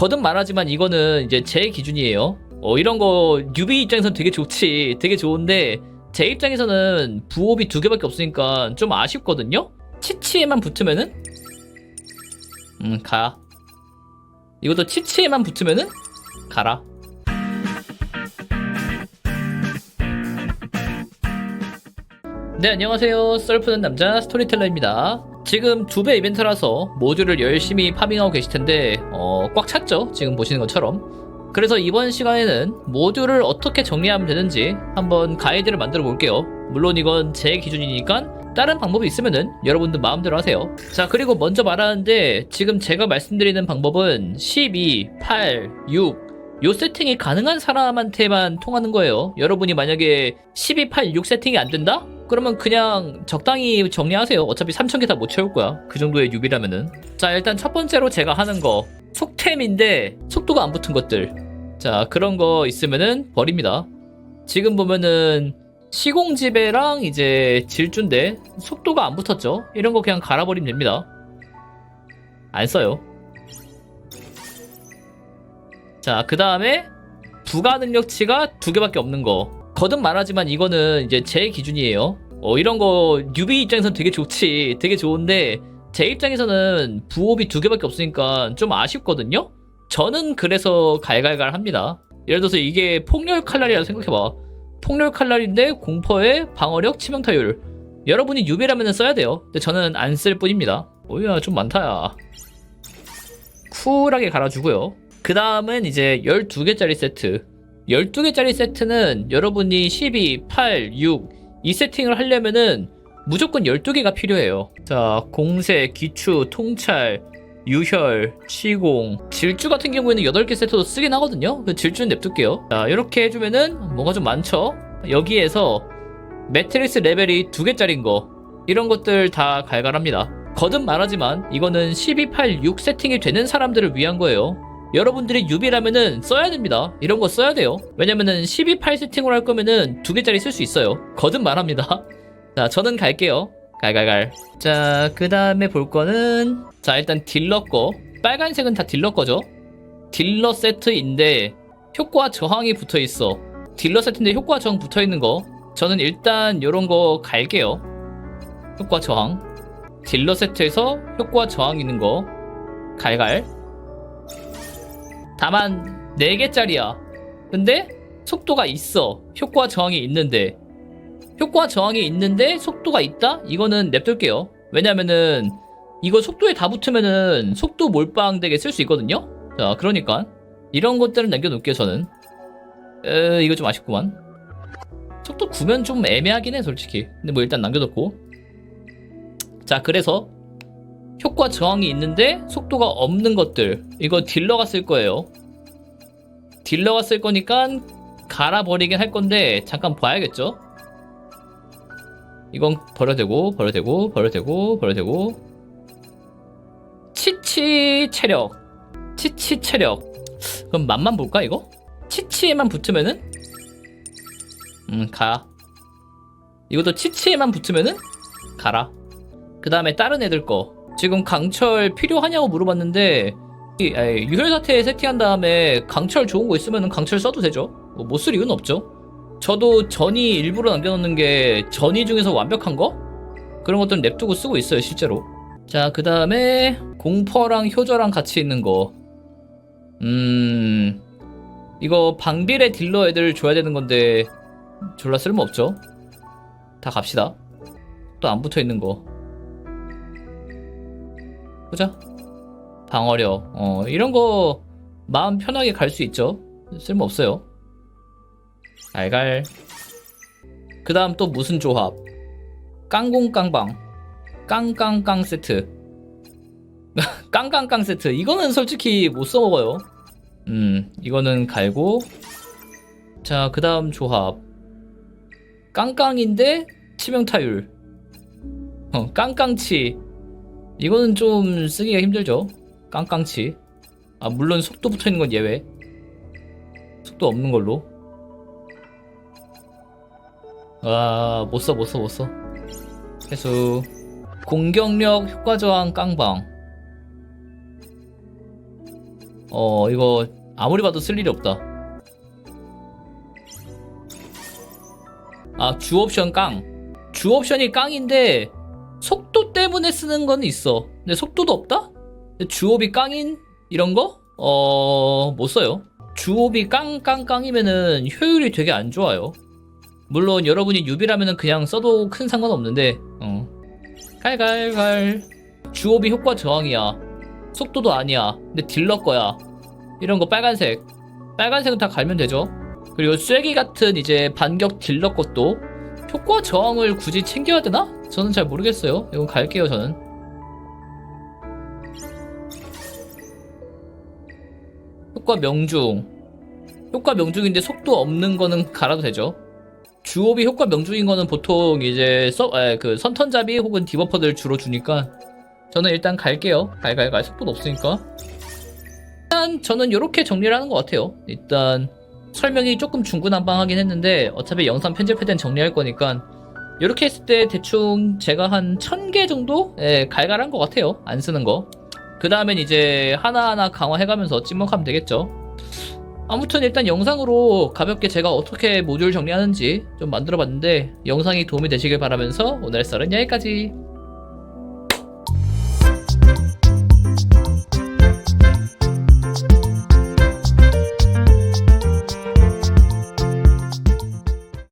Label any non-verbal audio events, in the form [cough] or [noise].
거듭 말하지만 이거는 이제 제 기준이에요. 어, 이런 거 뉴비 입장에서는 되게 좋지. 되게 좋은데 제 입장에서는 부업이 두 개밖에 없으니까 좀 아쉽거든요. 치치에만 붙으면은 음, 가. 이것도 치치에만 붙으면은 가라. 네, 안녕하세요. 썰푸는 남자 스토리텔러입니다. 지금 두 배 이벤트라서 모듈을 열심히 파밍하고 계실 텐데, 어, 꽉 찼죠? 지금 보시는 것처럼. 그래서 이번 시간에는 모듈을 어떻게 정리하면 되는지 한번 가이드를 만들어 볼게요. 물론 이건 제 기준이니까 다른 방법이 있으면은 여러분들 마음대로 하세요. 자, 그리고 먼저 말하는데 지금 제가 말씀드리는 방법은 12, 8, 6, 요 세팅이 가능한 사람한테만 통하는 거예요. 여러분이 만약에 12, 8, 6 세팅이 안 된다? 그러면 그냥 적당히 정리하세요. 어차피 3,000개 다 못 채울 거야. 그 정도의 유비라면은. 자, 일단 첫 번째로 제가 하는 거. 속템인데 속도가 안 붙은 것들. 자, 그런 거 있으면은 버립니다. 지금 보면은 시공지배랑 이제 질주인데 속도가 안 붙었죠? 이런 거 그냥 갈아버리면 됩니다. 안 써요. 자, 그 다음에 부가 능력치가 두 개밖에 없는 거. 거듭 말하지만 이거는 이제 제 기준이에요. 어, 이런 거 뉴비 입장에서는 되게 좋지. 되게 좋은데 제 입장에서는 부업이 두 개밖에 없으니까 좀 아쉽거든요? 저는 그래서 갈갈갈 합니다. 예를 들어서 이게 폭렬 칼날이라 생각해봐. 폭렬 칼날인데 공포에 방어력, 치명 타율. 여러분이 유비라면 써야 돼요. 근데 저는 안 쓸 뿐입니다. 오야, 좀 많다야. 쿨하게 갈아주고요. 그 다음은 이제 12개짜리 세트. 12개짜리 세트는 여러분이 12, 8, 6, 이 세팅을 하려면은 무조건 12개가 필요해요. 자, 공세, 기추, 통찰, 유혈, 시공, 질주 같은 경우에는 8개 세트도 쓰긴 하거든요. 그 질주는 냅둘게요. 자, 이렇게 해주면은 뭐가 좀 많죠? 여기에서 매트릭스 레벨이 2개짜리인 거, 이런 것들 다 갈갈합니다. 거듭 말하지만 이거는 12, 8, 6 세팅이 되는 사람들을 위한 거예요. 여러분들이 유비라면은 써야 됩니다. 이런 거 써야 돼요. 왜냐면은 12, 8 세팅으로 할 거면은 두 개짜리 쓸 수 있어요. 거듭 말합니다. [laughs] 자, 저는 갈게요. 갈갈갈. 자, 그 다음에 볼 거는 자, 일단 딜러 거. 빨간색은 다 딜러 거죠. 딜러 세트인데 효과 저항이 붙어 있어. 딜러 세트인데 효과 저항 붙어 있는 거. 저는 일단 요런 거 갈게요. 효과 저항. 딜러 세트에서 효과 저항 있는 거. 갈갈. 다만 4개짜리야. 근데 속도가 있어. 효과 저항이 있는데. 효과 저항이 있는데 속도가 있다? 이거는 냅둘게요. 왜냐면은 이거 속도에 다 붙으면은 속도 몰빵 되게 쓸 수 있거든요. 자, 그러니까 이런 것들은 남겨놓을게요. 저는. 에, 이거 좀 아쉽구만. 속도 9면 좀 애매하긴 해, 솔직히. 근데 뭐 일단 남겨놓고. 자, 그래서 효과 저항이 있는데 속도가 없는 것들. 이거 딜러가 쓸 거예요. 딜러가 쓸 거니까 갈아버리긴 할 건데 잠깐 봐야겠죠? 이건 버려되고 버려되고 버려되고 버려되고. 치치 체력. 치치 체력. 그럼 맛만 볼까 이거? 치치에만 붙으면은? 음가. 이것도 치치에만 붙으면은? 가라. 그 다음에 다른 애들 거 지금 강철 필요하냐고 물어봤는데 유혈 사태 세팅한 다음에 강철 좋은 거 있으면 강철 써도 되죠. 뭐 못쓸 이유는 없죠. 저도 전이 일부러 남겨놓는 게 전이 중에서 완벽한 거 그런 것들은 냅두고 쓰고 있어요 실제로. 자 그 다음에 공퍼랑 효저랑 같이 있는 거. 음 이거 방빌의 딜러 애들 줘야 되는 건데 졸라 쓸모 없죠. 다 갑시다. 또 안 붙어 있는 거. 보자. 방어력. 어, 이런 거 마음 편하게 갈 수 있죠. 쓸모 없어요. 알갈. 그 다음 또 무슨 조합? 깡공깡방. 깡깡깡 세트. [laughs] 깡깡깡 세트. 이거는 솔직히 못 써먹어요. 음, 이거는 갈고. 자, 그 다음 조합. 깡깡인데 치명타율. 어, 깡깡치. 이거는 좀 쓰기가 힘들죠. 깡깡치. 아, 물론 속도 붙어 있는 건 예외. 속도 없는 걸로. 아, 못 써, 못 써, 못 써. 해수. 공격력 효과 저항 깡방. 어 이거 아무리 봐도 쓸 일이 없다 아 주 옵션 깡 주 옵션이 깡인데 속도 때문에 쓰는 건 있어. 근데 속도도 없다? 주옵이 깡인? 이런 거? 어... 못 써요. 주옵이 깡깡깡이면은 효율이 되게 안 좋아요. 물론 여러분이 유비라면은 그냥 써도 큰 상관 없는데 어. 갈갈갈. 주옵이 효과 저항이야. 속도도 아니야. 근데 딜러 거야. 이런 거 빨간색. 빨간색은 다 갈면 되죠. 그리고 쐐기 같은 이제 반격 딜러 것도 효과 저항을 굳이 챙겨야 되나? 저는 잘 모르겠어요 이건 갈게요 저는 효과 명중 효과 명중인데 속도 없는 거는 갈아도 되죠 주옵이 효과 명중인 거는 보통 이제 서, 에, 그 선턴잡이 혹은 디버퍼들 주로 주니까 저는 일단 갈게요. 갈갈갈 속도도 없으니까. 일단 저는 이렇게 정리를 하는 것 같아요. 일단 설명이 조금 중구난방하긴 했는데 어차피 영상 편집할 땐 정리할 거니까 이렇게 했을 때 대충 제가 한 1000개 정도 예, 갈갈한 것 같아요. 안 쓰는 거. 그 다음엔 이제 하나하나 강화해가면서 찍먹하면 되겠죠. 아무튼 일단 영상으로 가볍게 제가 어떻게 모듈 정리하는지 좀 만들어 봤는데 영상이 도움이 되시길 바라면서 오늘의 썰은 여기까지